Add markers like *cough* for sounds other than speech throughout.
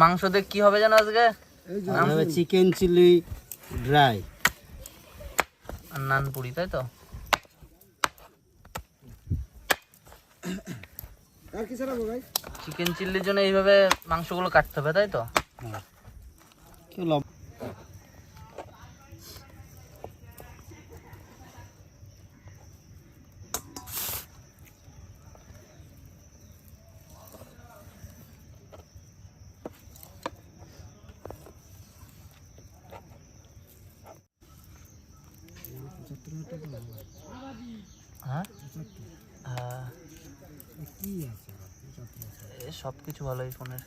মাংস দেখ কি হবে জানো আজকে? Chicken chilli dry. আর নান পুরি তাই তো? আর কি ছাড়াবো ভাই? চিকেন চিল্লির জন্য এইভাবে মাংসগুলো কাটতে হবে তাই তো? কেউ সব কিছু ভালো এই ফোনের।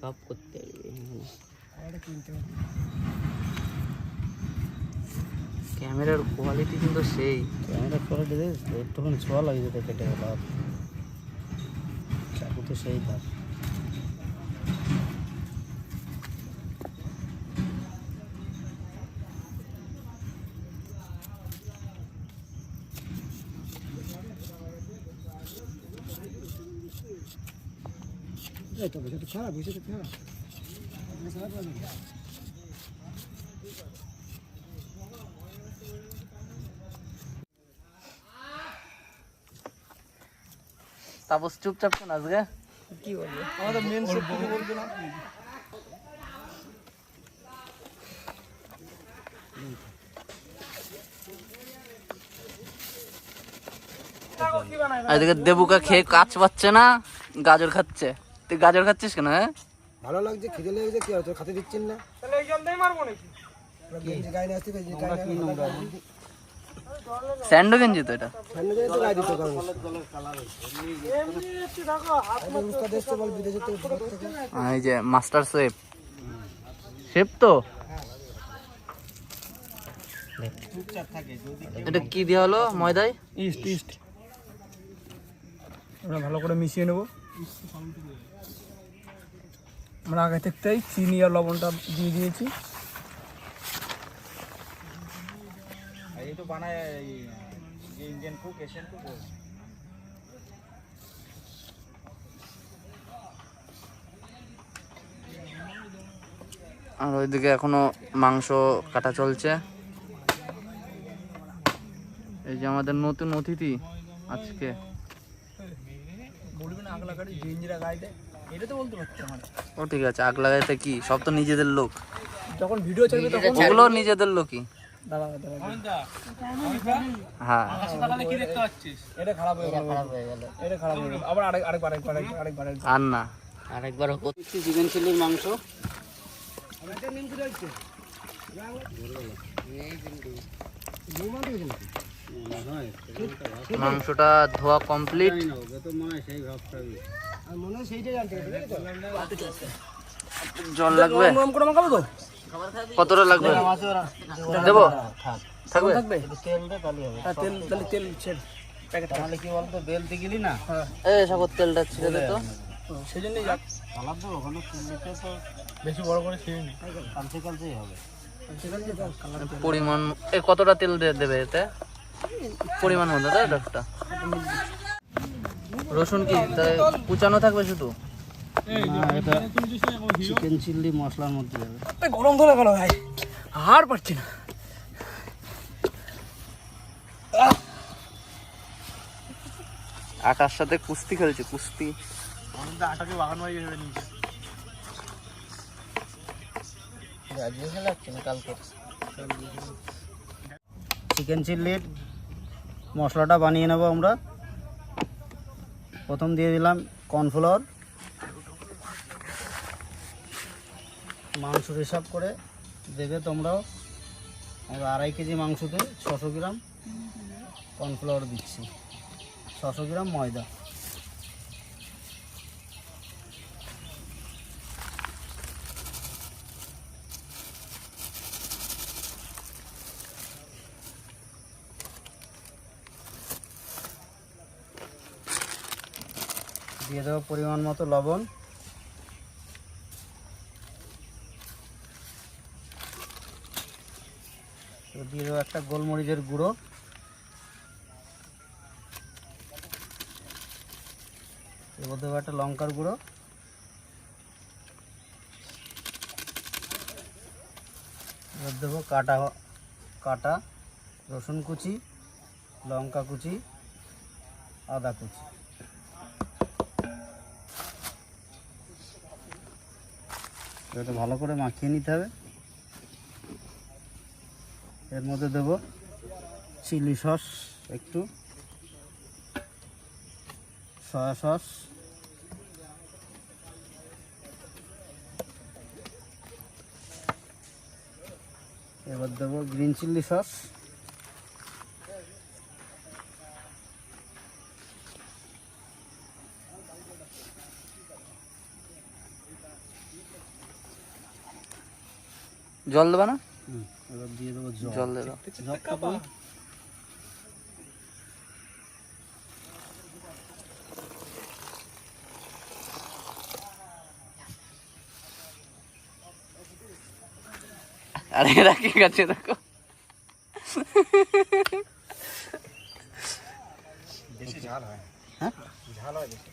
সব করতে ক্যামেরার কোয়ালিটি কিন্তু সেই। ক্যামেরার কোয়ালিটি একটুখানি ছোঁয়া লাগে যেতে কেটে গেল আর চাকু তো সেই ধার এই তো বসে খারাপ বসে তো খারাপ খারাপ। তাপস চুপচাপ কেন আজকে। কি বলব? আমাদের মেন সব কিছু বলবে না? এদিকে দেবুকা খেয়ে কাজ পাচ্ছে না গাজর খাচ্ছে। তুই গাজর খাচ্ছিস কেন হ্যাঁ? ভালো লাগছে খিদে লেগেছে কি আর তোর খাতে দিচ্ছেন না? তাহলে এই জল দিয়ে মারবো নাকি? স্যান্ডো গেঞ্জি তো এটা? তো গায়ে দিতে এই যে মাস্টার শেফ। শেফ তো? এটা কি দেওয়া হলো ময়দায়? East east. আমরা ভালো করে মিশিয়ে নেব। আমরা আগে থেকেই চিনি আর লবণটা দিয়ে দিয়েছি। আর ওইদিকে এখনও মাংস কাটা চলছে। এই যে আমাদের নতুন অতিথি আজকে। বলবি না আগলা গাড়ি জিঞ্জিরা গায়ে দেয় এটা তো বলতে পারছি আমার ও ঠিক আছে আগ লাগাইতে কি? সব তো নিজেদের লোক। যখন ভিডিও চলবে তখন ওগুলো নিজেদের লোকই। দাঁড়া দাঁড়া হ্যাঁ। এটা খারাপ হয়ে গেল এটা খারাপ হয়ে গেল। আবার আরেক আরেকবার আরেকবার আরেকবার আরেকবার আরেকবার। আর না। আরেকবার করছি চিকেন চিলির মাংস। মাংসটা ধোয়া কমপ্লিট। জল লাগবে? কতটা লাগবে? দেবো? থাকবে? তেলটা ছিঁড়ে তো। পরিমাণ এ কতটা তেল দেবে এতে? পরিমাণ মতো তাই তো? একটা। রসুন কি? তাই কুচানো থাকবে শুধু? চিকেন চিলি মশলার মধ্যে যাবে। গরম ধরে গেল ভাই। আর পারছি না। আটার সাথে কুস্তি খেলছে কুস্তি। আটাকে বাগানো যাবে নিচে কালকে? চিকেন চিল্লির মশলাটা বানিয়ে নেব আমরা। প্রথম দিয়ে দিলাম কর্নফ্লাওয়ার মাংস হিসাব করে দেবে তোমরাও। আমরা আড়াই কেজি মাংসতে ছশো গ্রাম কর্নফ্লাওয়ার দিচ্ছি। ছশো গ্রাম ময়দা। দিয়ে দেবো পরিমাণ মতো লবণ। দিয়ে দেবো একটা গোলমরিচের গুঁড়ো। এবার দেবো একটা লঙ্কার গুঁড়ো। এবার দেবো কাটা কাটা রসুন কুচি, লঙ্কা কুচি, আদা কুচি। এটা ভালো করে মাখিয়ে নিতে হবে। এর মধ্যে দেব চিলি সস, একটু সয়া সস। এবার দেবো গ্রিন চিলি সস। জল দেবা না? এবার দিয়ে দেবো জল। জল দেবা। আরে এরা কি গেছে দেখো? বেশি ঝাল হয়। হ্যাঁ? ঝাল হয় বেশি।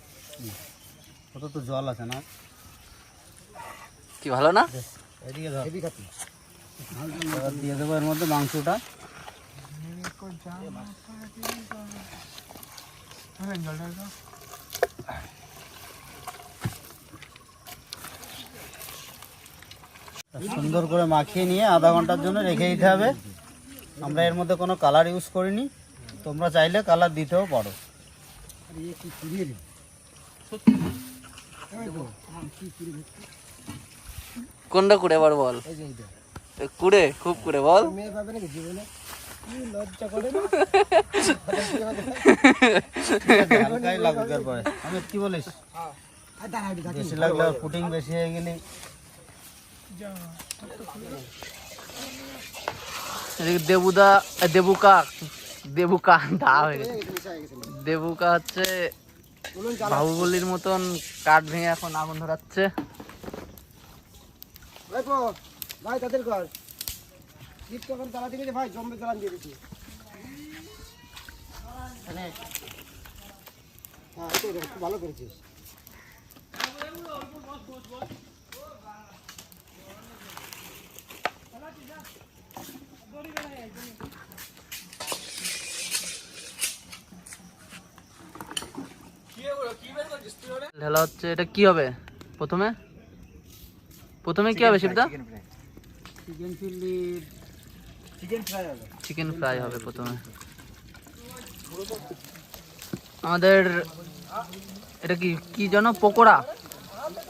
কত তো জল আছে না? কি ভালো না? দিয়ে দেবো এর মধ্যে মাংসটা। সুন্দর করে মাখিয়ে নিয়ে আধা ঘণ্টার জন্য রেখে দিতে হবে। আমরা এর মধ্যে কোনো কালার ইউজ করিনি। তোমরা চাইলে কালার দিতেও পারো। কি কোনটা কুড়ে এবার বল? কুড়ে? খুব কুড়ে বল। মেয়ে পাবে নাকি জীবনে কি বলিস? থাকি বেশি লাগলে পুটিং বেশি হয়ে গেলে। দেবুদা দেবুকা দেবুকা দা হয়ে হয়ে গেছে। দেবুকা হচ্ছে বাহুবলির মতন কাঠ ভেঙে এখন আগুন ধরাচ্ছে। ভাই ভাই তাদের কর লিফট তখন তালা দিকে ভাই জম্বে চালান দিয়ে দিচ্ছি হ্যাঁ খুব ভালো করেছিস। ঢেলা হচ্ছে এটা কি হবে? প্রথমে? প্রথমে কি হবে শিবদা চিকেন চিল্লি চিকেন ফ্রাই হবে। চিকেন ফ্রাই হবে প্রথমে। আমাদের এটা কি কি যেন পকোড়া?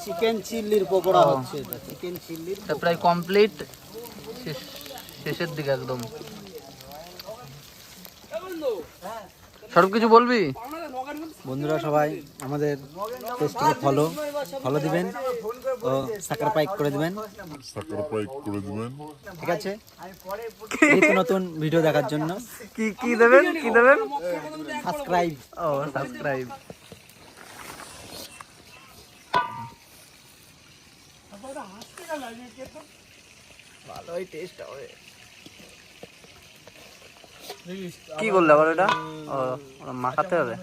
চিকেন চিল্লির পকোড়া হচ্ছে এটা। চিকেন চিল্লির এটা প্রায় কমপ্লিট শেষের দিকে একদম। সব কিছু বলবি? বন্ধুরা সবাই আমাদের পেজটিকে ফলো ফলো দিবেন ও সাবস্ক্রাইব করে দিবেন। সাবস্ক্রাইব করে দিবেন। ঠিক আছে? নিত্য নতুন ভিডিও দেখার জন্য। কি কি দেবেন? কি দেবেন? সাবস্ক্রাইব ও সাবস্ক্রাইব ভালোই টেস্ট হবে। কি করলে আবার এটা? ও ওটা মাখাতে হবে?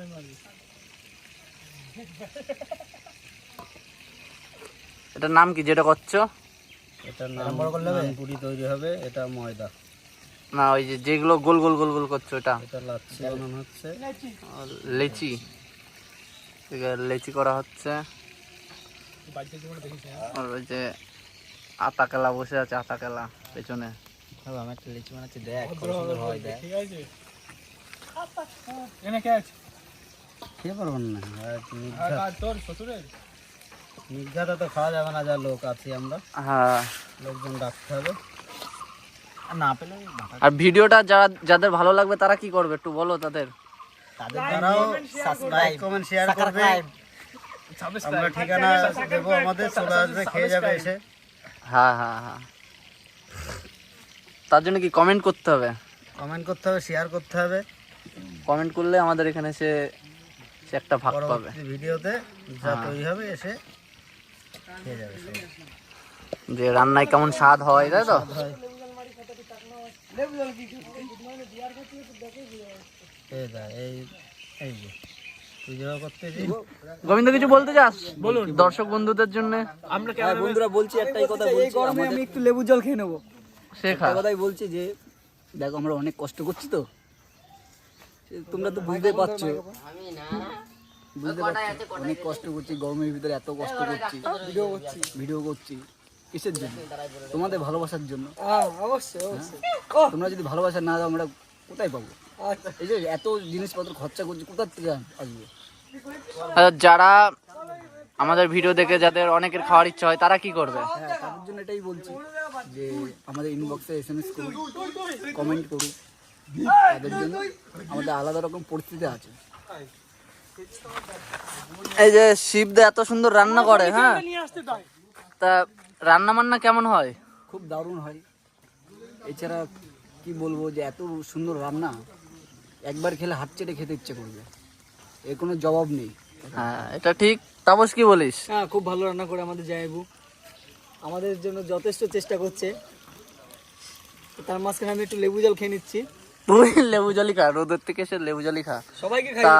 *laughs* এটার নাম কি যেটা করছ? এটার নাম বড় করলে পুরি তৈরি হবে এটা ময়দা। না ওই যে যেগুলো গোল গোল গোল গোল করছ এটা। এটা লাচ্ছি বানানো হচ্ছে। আর লেচি। ঠিক আছে লেচি করা হচ্ছে। আর ওই যে আতা কেলা বসে আছে আতা কেলা পেছনে। বাবা, আমি একটা লিচু বানাচ্ছি দেখ কত সুন্দর হয় দেখ। খেয়ে পারবেন না। আর নির্ঘাত নির্ঘাতে তো খাওয়া যাবে না যা লোক আছি আমরা। হ্যাঁ। লোকজন ডাকতে হবে। আর না পেলে আর ভিডিওটা যারা যাদের ভালো লাগবে তারা কি করবে একটু বলো তাদের? তাদের তারাও সাবস্ক্রাইব কমেন্ট শেয়ার করবে। আমরা ঠিকানা দেবো আমাদের চলে আসবে খেয়ে যাবে এসে। হ্যাঁ হ্যাঁ হ্যাঁ। তার জন্য কি কমেন্ট করতে হবে? কমেন্ট করতে হবে শেয়ার করতে হবে। কমেন্ট করলে আমাদের এখানে সে সে একটা ভাগ পাবে। ভিডিওতে যা হ্যাঁ। তৈরি হবে এসে খেয়ে যাবে যে রান্নায় কেমন স্বাদ হয় তাই তো? হয়। গোবিন্দ কিছু বলতে চাস? বলুন। দর্শক বন্ধুদের জন্য? বন্ধুরা বলছি একটাই কথা বলছি আমাদের একটু লেবু জল খেয়ে নেব। সে একটা কথাই বলছি যে দেখো আমরা অনেক কষ্ট করছি তো। তোমরা তো বুঝতে পারছ। বুঝতে পারছ। অনেক কষ্ট করছি গরমের ভিতরে এত কষ্ট করছি। ভিডিও করছি ভিডিও করছি। কিসের জন্য? তোমাদের ভালোবাসার জন্য। হ্যাঁ? অবশ্যই। অবশ্যই তোমরা যদি ভালোবাসা না দাও আমরা কোথায় পাবো? এই যে এত জিনিসপত্র খরচা করছি কোথার থেকে আসবে? আর যারা আমাদের ভিডিও দেখে যাদের অনেকের খাওয়ার ইচ্ছা হয় তারা কি করবে? হ্যাঁ তাদের জন্য এটাই বলছি যে আমাদের ইনবক্সে এস এম এস করুন কমেন্ট করুন। তাদের জন্য আমাদের আলাদা রকম পরিস্থিতি আছে। এই যে শিবদা এত সুন্দর রান্না করে হ্যাঁ? তা রান্না বান্না কেমন হয়? খুব দারুণ হয়। এছাড়া কি বলব যে এত সুন্দর রান্না একবার খেলে হাত চেটে খেতে ইচ্ছে করবে। এর কোনো জবাব নেই। হ্যাঁ এটা ঠিক। তাপস কি বলিস? হ্যাঁ খুব ভালো রান্না করে আমাদের জায়বু। আমাদের জন্য যথেষ্ট চেষ্টা করছে। তার মাঝখানে আমি একটু লেবু জল খেয়ে নিচ্ছি। তুই লেবু জলই খা রোদের থেকে এসে লেবু জলই খা। সবাইকে তা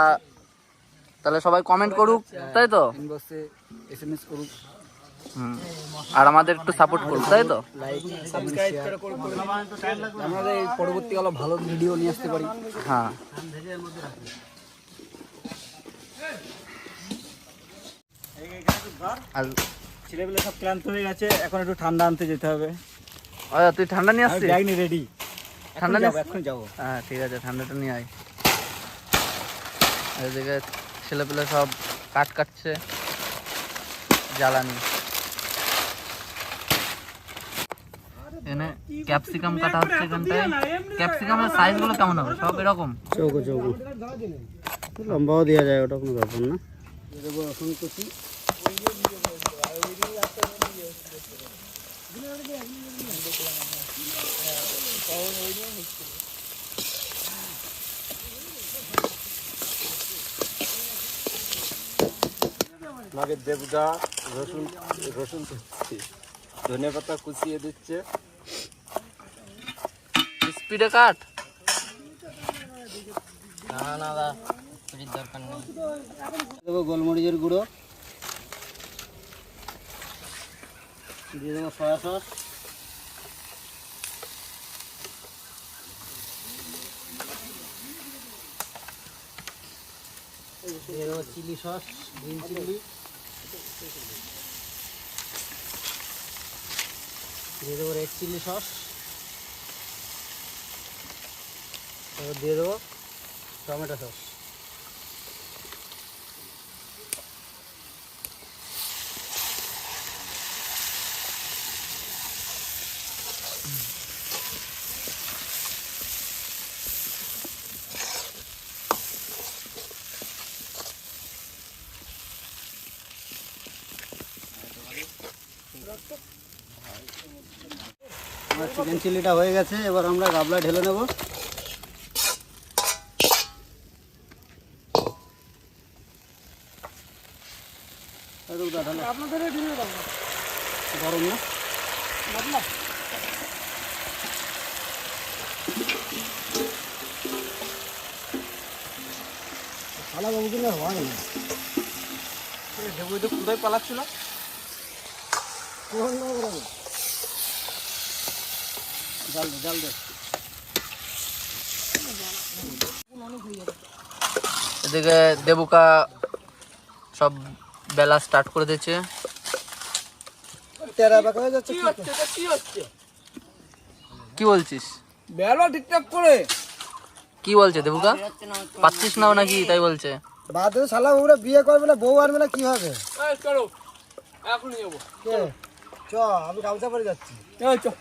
তাহলে সবাই কমেন্ট করুক তাই তো? ইনবক্সে এস এম এস করুক। হুম। আর আমাদের একটু সাপোর্ট করুক তাই তো? আমরা এই পরবর্তীকালে ভালো ভিডিও নিয়ে আসতে পারি। হ্যাঁ। আর ছেলেগুলো সব ক্লান্ত হয়ে গেছে এখন একটু ঠান্ডা আনতে যেতে হবে। তুই ঠান্ডা নিয়ে আসছিস? ব্যাগ নিয়ে রেডি ঠান্ডা যাব এখন যাব। হ্যাঁ ঠিক আছে ঠান্ডাটা নিয়ে আয়। এদিকে ছেলেপেলে সব কাঠ কাটছে জ্বালানি। এখানে ক্যাপসিকাম কাটা হচ্ছে এখানটায়। ক্যাপসিকামের সাইজগুলো কেমন হবে? সব এরকম? চৌকো চৌকো। লম্বাও দেওয়া যায় ওটা কোনো ব্যাপার না। রসুন কুচি আমাকে দেবদা রসুন রসুন ধনে পাতা কুচিয়ে দিচ্ছে। স্পিডে কাট। দেবো গোলমরিচের গুঁড়ো। দিয়ে দেবো সয়া সস। দিয়ে চিলি সস গ্রিন চিলি। দিয়ে দেবো রেড চিলি সস দিয়ে দেবো টমেটো সস আমার চিকেন চিলিটা হয়ে গেছে এবার আমরা গাবলা ঢেলে নেব। গরম না? কিনা হয় না। কোথায় পালাচ্ছিল? জাল দে জাল দে এদিকে দেবুকা সব বেলা স্টার্ট করে দিয়েছে। কি বলছিস? বেলো ঠিকঠাক করে। কি বলছে দেবুকা? পাচ্ছিস না নাকি তাই বলছে? বাদে শালা ওরা বিয়ে করবে না বউ আনবে না কি হবে? চলো এখনই যাব। কে? চ আমি গামছা পরে যাচ্ছি।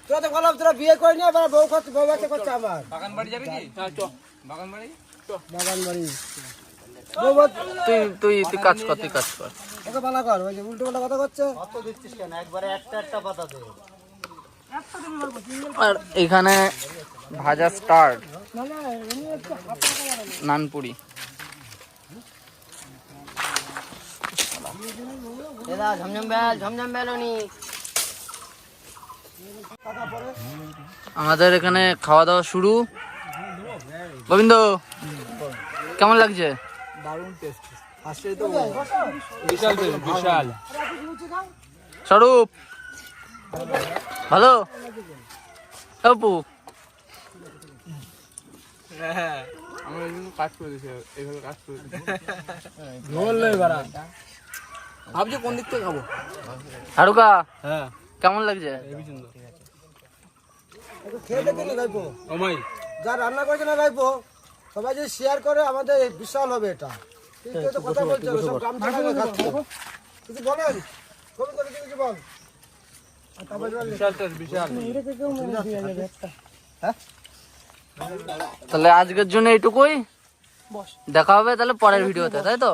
তোরা তো বললাম তোরা বিয়ে করে নিয়ে এবার বউ করছে বউ বাচ্চা করছে আমার। বাগান বাড়ি যাবি কি? চ বাগান বাড়ি বাগান বাড়ি তুই তুই তুই কাজ কর তুই কাজ কর। ওকে বানা কর ওই যে উল্টো পাল্টা কথা করছে। কত দিচ্ছিস কেন? একবারে একটা একটা পাতা দে। আর এখানে ভাজা স্টার্ট। নানপুরি। ঝমঝম বেল ঝমঝম বেলনি আমাদের এখানে খাওয়া দাওয়া শুরু। গোবিন্দ কেমন লাগছে? দারুণ টেস্ট ফার্স্টে তো বিশাল বিশাল। স্বরূপ ভালো? অপু ভাবছি কোন দিক থেকে খাব? হারুকা হ্যাঁ। কেমন লাগছে? খেয়ে দেখে নি ভাইপো যা রান্না করেছে না ভাইপো সবাই যদি শেয়ার করে আমাদের বিশাল হবে এটা। কথা বলছে। কিছু বলেন? কিছু আর তারপরে বল। তাহলে আজকের জন্য এইটুকুই? দেখা হবে তাহলে পরের ভিডিওতে তাই তো?